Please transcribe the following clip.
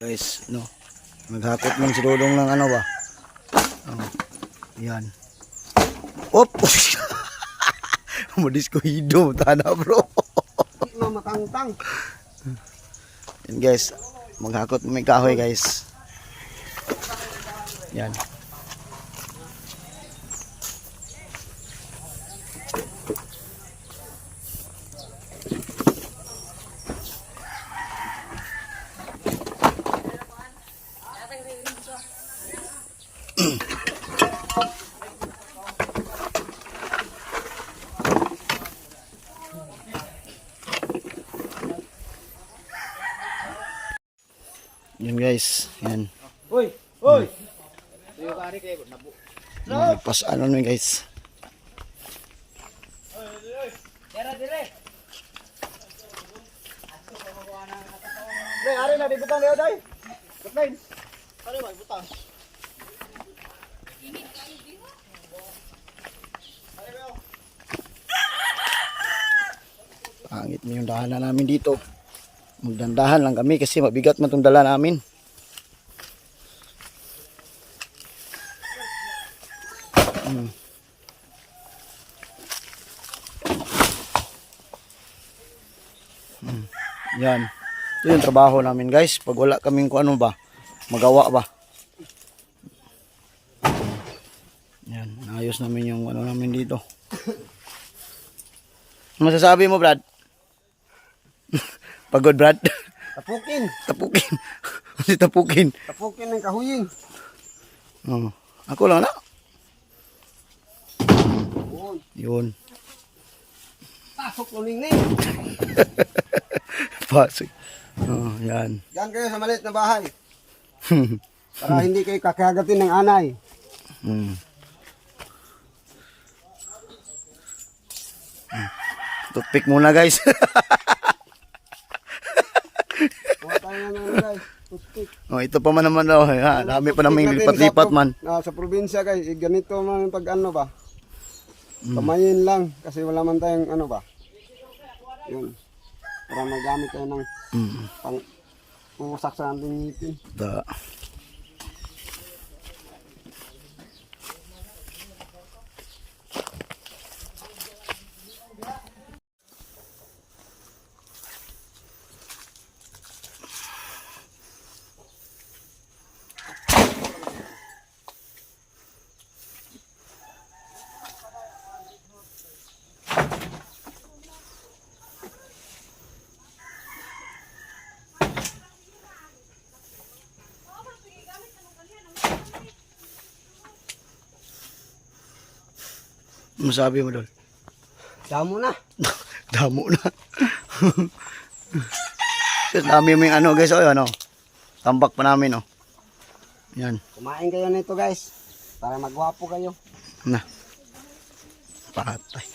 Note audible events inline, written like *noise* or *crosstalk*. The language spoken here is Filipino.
Guys, no. Naghakot lang si Dodong ng ano ba? Oh, yan. Op! *laughs* Madiskuhido, tana bro. Di na matangtang. Yan guys, maghakot may kahoy guys. Yan. Yan guys, yan. Uy, uy. Nagpas ano nun guys. Dai, ari na di butang daw dai. Butang. Ari may butang. Pangit mo yung dahanan namin dito. Magdandahan lang kami kasi mabigat man itong dala namin. Hmm. Hmm. Yan. Ito yung trabaho namin guys. Pag wala kaming kung ano ba, magawa ba. Yan. Naayos namin yung ano namin dito. Ano Masasabi mo Brad? *laughs* Pagod Brad? Tapukin. tapukin. *laughs* si tapukin. Tapukin ng kahuying. Oh. Ako lang na. Yun. pasok luning ni. *laughs* Pasok. Oh, yan. Diyan kayo sa maliit na bahay. Para hindi kayo kakagatin ng anay. hmm. Hmm. Toothpick muna guys. *laughs* Naman. Toothpick. oh, ito pa man naman daw. Ha, dami pa namin lipat-lipat man. Na, sa probinsya guys, eh, ganito man pag ano ba. Kamayin lang kasi wala man tayong ano ba. Yun. Para magamit tayo ng Hmm. pang pusak sa ating ngipin. Da. Masabi mo doon. Damo na. *laughs* Damo na. *laughs* Dami mo yung ano guys, oh, ano. Tambak pa namin, oh. Yan. Kumain kayo nito guys. Para magwapo kayo. Na. Patay.